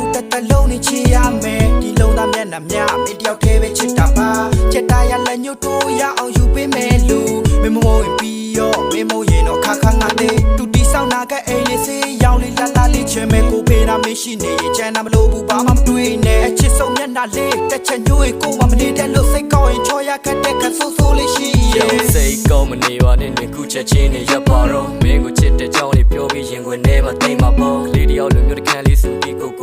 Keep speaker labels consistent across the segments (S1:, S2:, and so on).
S1: ဦးတက်တက်လုံးနေချီရမယ်ဒီလုံးသားမျက်နှာများမင်းတယောက်တည်းပဲချစ်တာပါချက်တာရလက်ညှို့တို့ရအောင်ယူပေးမယ်လို့မင်းမမိုးရင်ပြီးရောမင်းမိုးရင်တော့ခါခါငါသေးသူတီဆောင်နာကအိမ်လေးစေးရောင်လေးလာလာလေးချင်မယ်ကိုပေးတာမရှိနေရင်ချမ်းသာမလို့ဘူးဘာမှမတွေးနဲ့အချစ်ဆုံးမျက်နှာလေးတစ်ချက်ညှို့ရင်ကိုမမနေတဲ့လို့စိတ်ကောင်းရင်ချော်ရခက်တဲ့ခဆိုးဆိုးလေးရှိရဲ့
S2: စိတ်ကောင်းမနေပါနဲ့ခုချက်ချင်းနဲ့ရပ်ပါတော့မင်းကိုချစ်တဲ့ကြောင်းလေးပြောပြီးရင်ခွင်ထဲမှာတိမ်မှာပေါ့ကလေးတယောက်လိုမျိုးတစ်ခါ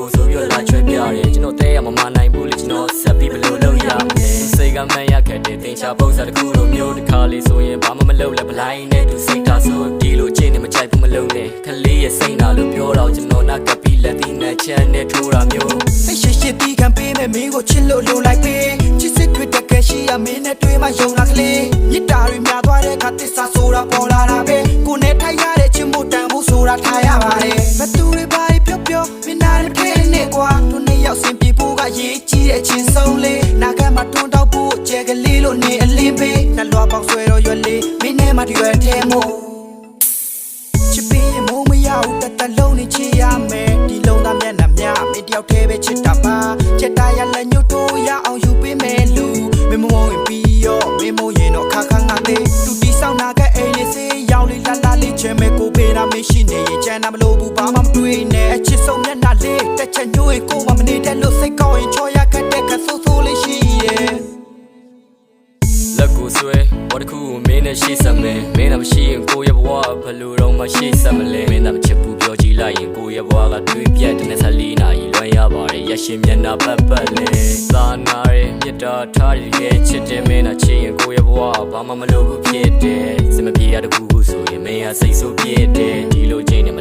S2: ကိုကိုဆိုပြီးတော့လာချွဲပြတယ်ကျွန်တော်တဲရမမနိုင်ဘူးလေကျွန်တော်ဆက်ပြီးဘယ်လိုလုပ်ရမလဲစိတ်ကမှန်ရခဲ့တဲ့တင်ချပုံစံတစ်ခုလိုမျိုးတစ်ခါလေးဆိုရင်ဘာမှမလုပ်လဲဘလိုင်းနဲ့သူစိတ်ထားဆိုဒီလိုချင်းနဲ့မချိုက်ဘူးမလုပ်နဲ့ခလေးရဲ့စိတ်နာလို့ပြောတော့ကျွန်တော်နာကပ်ပြီးလက်သီးနဲ့ချမ်းနဲ့ထိုးတာမျိုး
S1: စိတ်ရှိရှိတီးခံပေးမယ်မင်းကိုချစ်လို့လိုလိုက်ပေးချစ်စစ်တွေတကယ်ရှိရမင်းနဲ့တွေ့မှယုံလာကလေး ဆုံးလေးနာကမှာတွန်းတော့ဖို့ကျဲကလေးလို့နေအလင်းပေးနှလွားပေါက်ဆွဲတော့ရွက်လေးမင်းနဲ့မှရွယ်ထဲမို့ချစ်ပြီးရင်မိုးမရဘူးတတလုံးနဲ့ချစ်ရမယ်ဒီလုံးသားမျက်နှာမြမင်းတယောက်တည်းပဲချစ်တာပါချက်တာရလက်ညှို့တိုးရအောင် လက်ကိုဆွဲ
S2: ဘာတစ်ခုကိုမင်းနဲ့ရှိစမယ်မင်းသာမရှိရင်ကိုယ့်ရဲ့ဘဝဘယ်လိုတော့မှရှိစမလဲမင်းသာမချစ်ဘူးပြောကြည့်လိုက်ရင်ကိုယ့်ရဲ့ဘဝကတွေးပြတ်တဲ့နဲ့ဆက်လေးနာရီလွှမ်းရပါတယ်ရရှိမျက်နှာပတ်ပတ်လဲသာနာရဲ့မြတ်တာထားရရဲ့ချစ်တဲ့မင်းသာချစ်ရင်ကိုယ့်ရဲ့ဘဝဘာမှမလုပ်ဘူးဖြစ်တယ်စမပြေရတကူခုဆိုရင်မင်းဟာစိတ်ဆိုးဖြစ်တယ်ဒီလိုချင်းနဲ့မလုပ်ပါနဲ့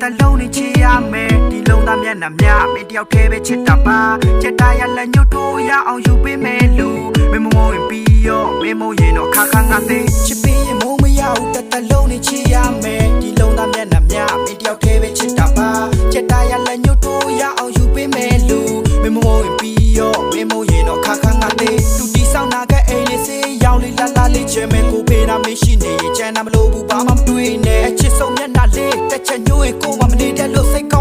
S2: တတလုံးနဲ့ချစ်ရမယ်ဒီလုံးသားမျက်နှာမြမင်းတယောက်တည်းပဲချစ်တာပါချက်တာရလက်ညှို့တိုးရအောင်ယူပေးမယ်လူမင်းမမိုးရင်ပြီးရောမင်းမိုးရင်တော့ခါခါငါသေး
S1: ချစ်ပြီးရင်မိုးမရဘူးတတလုံးနဲ့ချစ်ရ နာမလို့ဘူးဘာမှမတွေးနဲ့အချစ်ဆုံးမျက်နှာလေးတက်ချက်ညှိုးရင်ကိုယ်မမနေတတ်လို့စိတ်